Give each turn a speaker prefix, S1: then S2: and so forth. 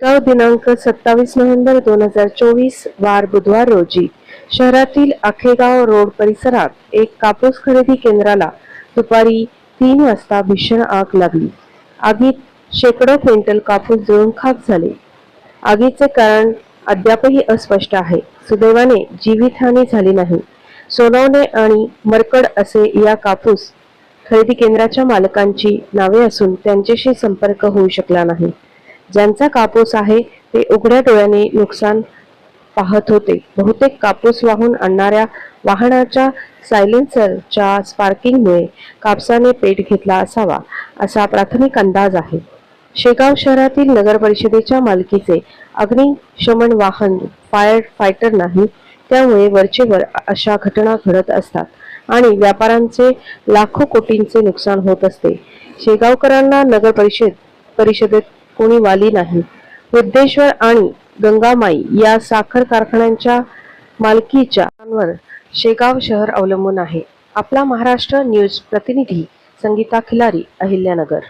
S1: गाव दिनांक सत्तावीस नोव्हेंबर दोन हजार चोवीस वार बुधवार रोजी. शहरातील आखेगाव रोड परिसरात एक कापूस खरेदी केंद्राला दुपारी तीन वाजता भीषण आग लागली. आगीत शेकडो क्विंटल कापूस जळून खाक झाले. आगीचे कारण अद्यापही अस्पष्ट आहे. सुदैवाने जीवितहानी झाली नाही. सोनवणे आणि मरकड असे या कापूस खरेदी केंद्राच्या मालकांची नावे असून त्यांच्याशी संपर्क होऊ शकला नाही. ज्यांचा कापूस आहे ते उघड्या डोळ्याने नुकसान पाहत होते. बहुतेक कापूस वाहून आणणाऱ्या वाहनाच्या सायलेन्सरच्या स्पार्किंगमुळे कापसाने पेट घेतला असावा असा प्राथमिक अंदाज आहे. शेगाव शहरातील नगर परिषदेच्या मालकीचे अग्निशमन वाहन फायर फायटर नाही त्यामुळे वरचेवर अशा घटना घडत असतात आणि व्यापाऱ्यांचे लाखो कोटींचे नुकसान होत असते. शेगावकरांना नगर परिषद परिषदेत कोणी वाली नाही. वृद्धेश्वर आणि गंगामाई या साखर कारखान्यांच्या मालकीच्या शेगाव शहर अवलंबून आहे. आपला महाराष्ट्र न्यूज प्रतिनिधी संगीता खिलारी अहिल्यानगर.